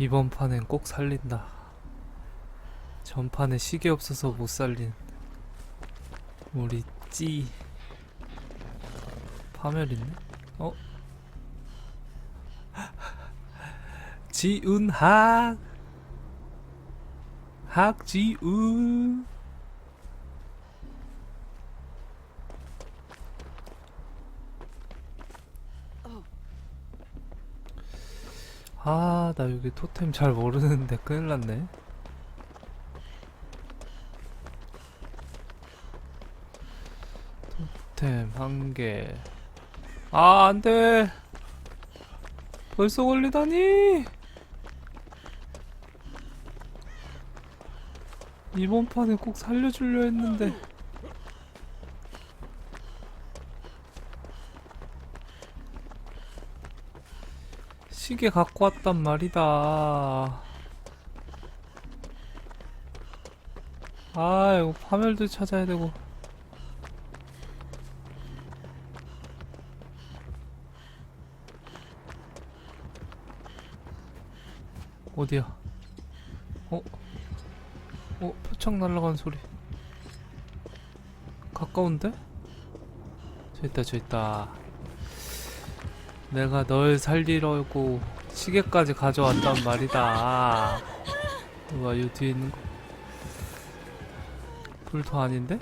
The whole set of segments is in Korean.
이번 판엔 꼭 살린다. 전판에 시계 없어서 못 살린 우리 찌 파멸 있네? 어? 지은학 학지은 아, 나 여기 토템 잘 모르는데 큰일 났네. 토템 한 개. 아, 안 돼. 벌써 걸리다니. 이번 판에 꼭 살려주려 했는데. 시계 갖고 왔단 말이다. 아, 이거 파멸도 찾아야 되고. 어디야? 어? 어? 표창 날아가는 소리. 가까운데? 저 있다, 저 있다. 내가 널 살리려고 시계까지 가져왔단 말이다. 우와, 이 뒤에 있는 거. 불도 아닌데?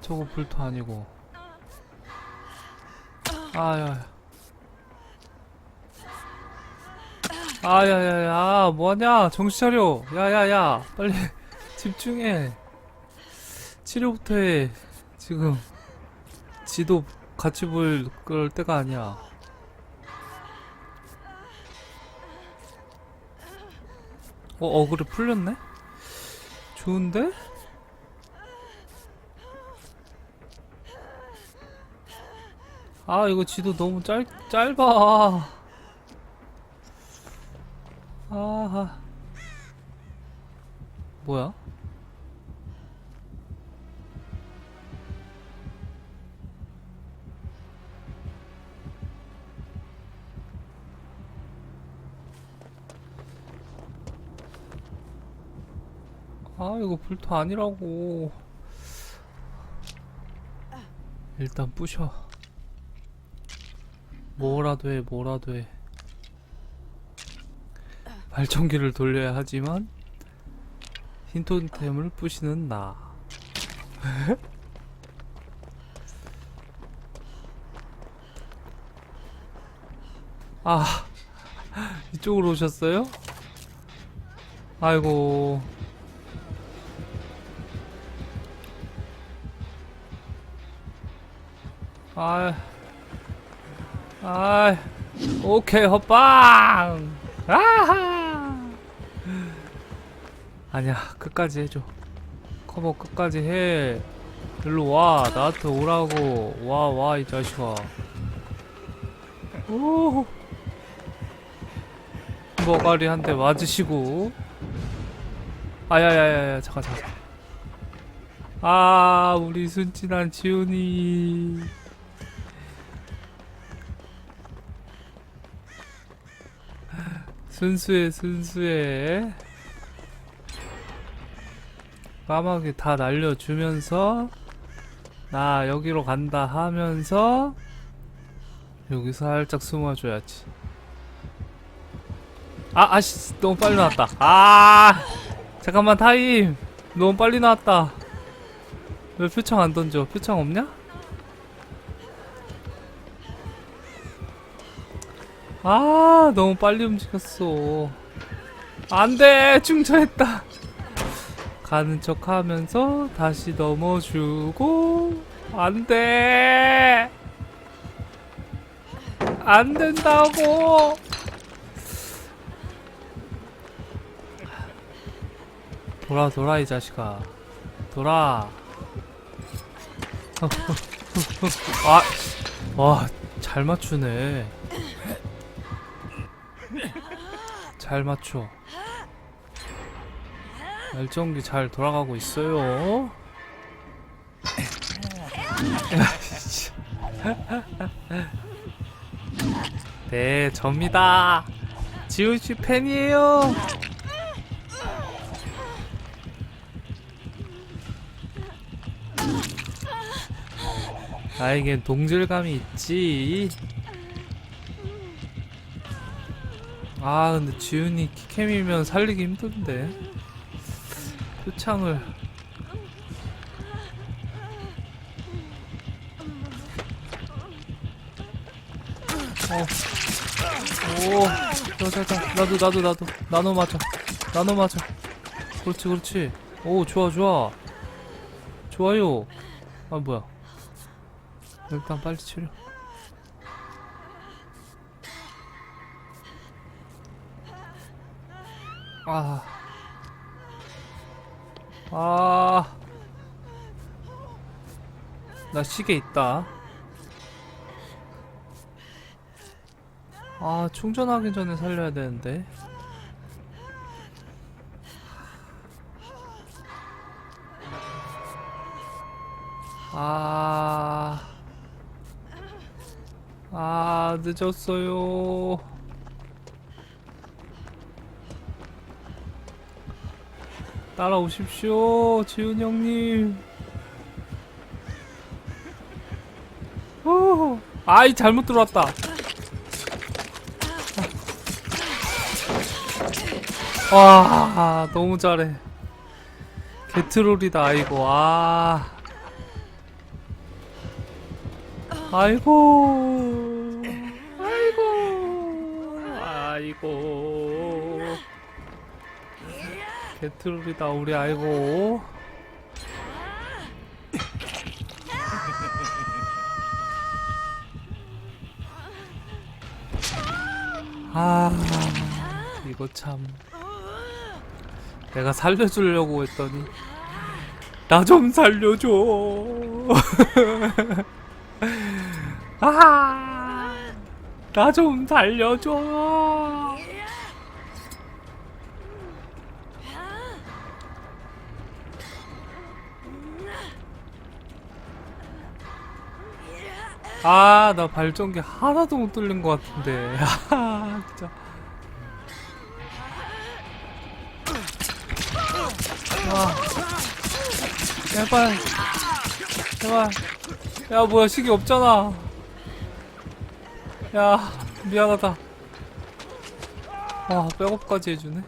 저거 불도 아니고. 아야. 아야야야 뭐하냐? 정신 차려. 야야야 빨리 집중해. 치료부터 해. 지금 지도 같이 볼 그럴 때가 아니야. 어 어그를 풀렸네? 좋은데? 아 이거 지도 너무 짧 짧아 아하. 뭐야? 아, 이거 불토 아니라고. 일단 부셔. 뭐라도 해, 뭐라도 해. 발전기를 돌려야 하지만 흰톤템을 부시는 나. 아, 이쪽으로 오셨어요? 아이고. 아, 아, 오케이, 헛방! 아하! 아니야, 끝까지 해줘. 커버 끝까지 해. 일로 와, 나한테 오라고. 와, 와, 이 자식아. 오. 머가리 한 대 맞으시고. 아야야야야, 잠깐, 잠깐. 아, 우리 순진한 지훈이. 순수해 순수해 까마귀 다 날려주면서 나 여기로 간다 하면서 여기 살짝 숨어줘야지. 아 아씨 너무 빨리 나왔다. 아 잠깐만 타임. 너무 빨리 나왔다. 왜 표창 안 던져? 표창 없냐? 아 너무 빨리 움직였어. 안돼! 충전했다 가는 척 하면서 다시 넘어주고 안 돼! 안 된다고! 돌아 돌아 이 자식아. 돌아. 아 와 잘 맞추네. 잘 맞춰. 발전기 잘 돌아가고 있어요. 네, 접니다. 지훈 씨 팬이에요. 나에겐 동질감이 있지. 아, 근데 지훈이 키캠이면 살리기 힘든데. 표창을. 어. 오, 자, 자, 자. 나도, 나도, 나도. 나눠 맞아. 나눠 맞아. 그렇지, 그렇지. 오, 좋아, 좋아. 좋아요. 아, 뭐야. 일단 빨리 치료. 아. 아. 나 시계 있다. 아, 충전하기 전에 살려야 되는데. 아. 아, 늦었어요. 따라오십시오, 지훈 형님. 오, 아이, 잘못 들어왔다. 와, 너무 잘해. 개트롤이다, 아이고, 아. 아이고. 개트롤이다, 우리 아이고. 아, 이거 참. 내가 살려주려고 했더니 나 좀 살려줘. 아, 나 좀 살려줘. 아, 나 발전기 하나도 못 뚫린 것 같은데. 아, 진짜. 와. 제발. 제발. 야, 뭐야, 시계 없잖아. 야, 미안하다. 와, 백업까지 해주네.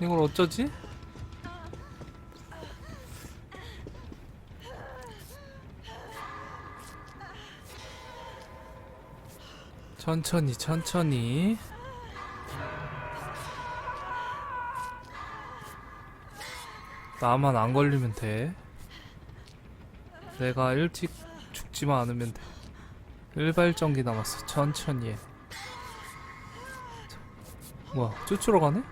이걸 어쩌지? 천천히, 천천히. 나만 안 걸리면 돼. 내가 일찍 죽지만 않으면 돼. 일발전기 남았어. 천천히 해. 자, 뭐야, 쫓으러 가네?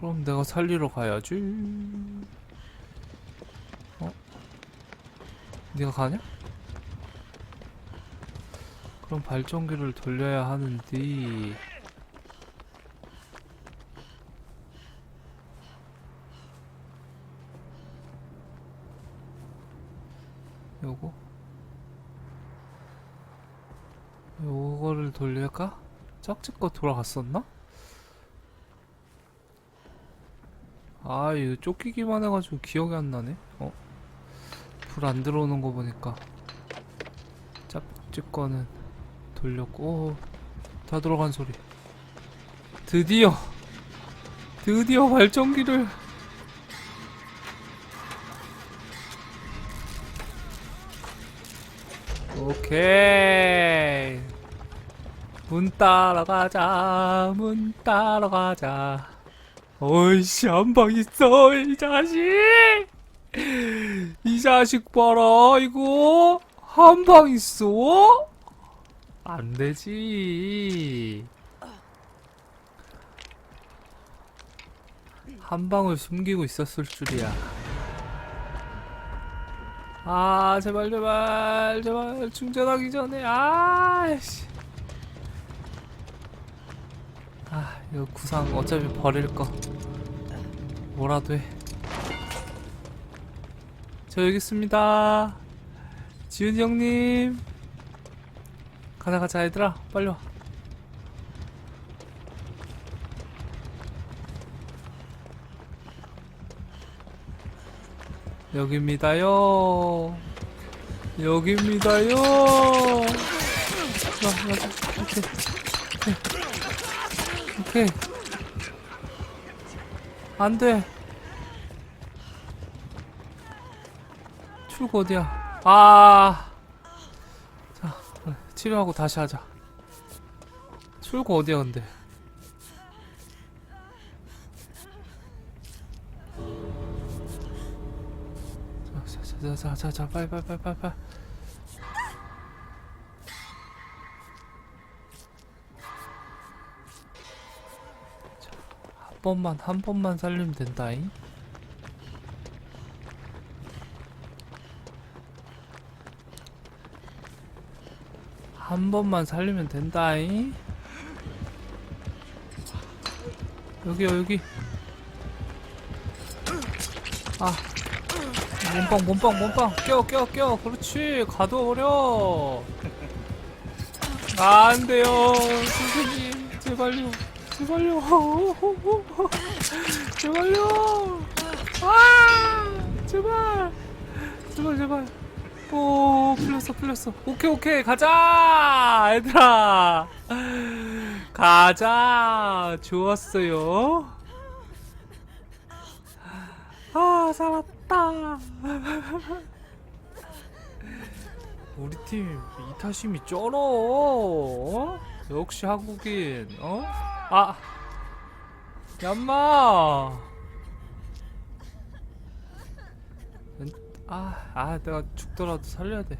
그럼 내가 살리러 가야지. 어? 네가 가냐? 그럼 발전기를 돌려야 하는데. 요거 요거를 돌릴까? 짝짓 거 돌아갔었나? 아 이거 쫓기기만 해가지고 기억이 안 나네 어? 불 안 들어오는 거 보니까 짝짓 거는 돌렸고 오, 다 들어간 소리. 드디어 드디어 발전기를. 오케이. 문 따라가자 문 따라가자. 어이씨 한방 있어 이 자식 이 자식 봐라 이거. 한 방 있어? 안 되지. 한 방을 숨기고 있었을 줄이야. 아 제발 제발 제발 충전하기 전에. 아씨. 이거 구상 어차피 버릴 거. 뭐라도 해. 저 여기 있습니다. 지훈이 형님. 가자 가자 얘들아 빨리 와. 여기입니다요. 여기입니다요. 자, 가자. 오케이. 오케이. 오케이. 안 돼. 출구 어디야? 아. 자, 치료하고 다시 하자. 출구 어디야, 근데? 자, 자, 자, 자, 자, 자, 빨리, 빨리, 빨리, 빨리, 빨리. 자, 한 번만, 한 번만 살리면 된다잉. 한 번만 살리면 된다잉. 여기요, 여기. 아. 몸빵, 몸빵, 몸빵. 껴, 껴, 껴. 그렇지. 가둬버려. 아, 안 돼요. 선생님. 제발요. 제발요. 제발요. 아! 제발. 제발, 제발. 오, 풀렸어, 풀렸어. 오케이, 오케이. 가자! 얘들아. 가자. 좋았어요. 아, 살았다. 우리 팀 이타심이 쩔어. 어? 역시 한국인. 어? 아, 얌마. 아, 아, 내가 죽더라도 살려야 돼.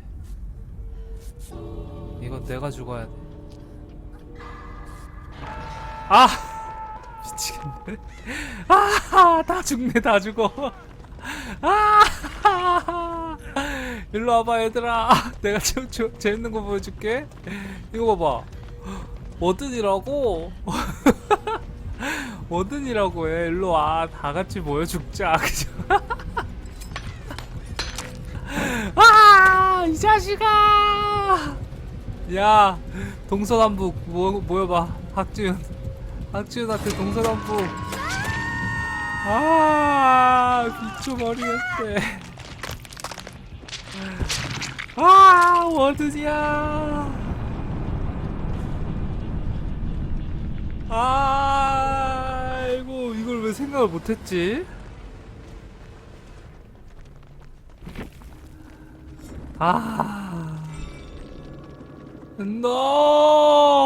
이건 내가 죽어야 돼. 아, 미치겠네. 아, 다 죽네, 다 죽어. 아, 일로 와봐, 얘들아. 내가 재, 재, 재밌는 거 보여줄게. 이거 봐봐. 뭐든이라고. 뭐든이라고 해. 일로 와. 다 같이 모여 죽자. 그죠? 아, 이 자식아! 야, 동서남북 모, 모여봐. 학지훈. 학지훈한테 동서남북. 아, 미쳐버리겠대. 아, 워든이야. 아이고, 이걸 왜 생각을 못했지? 아, no.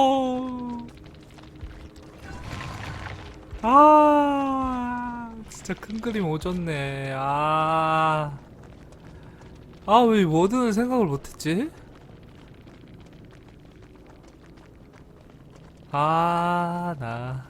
아, 진짜 큰 그림 오졌네. 아, 아, 왜 워든을 생각을 못했지? 아, 나.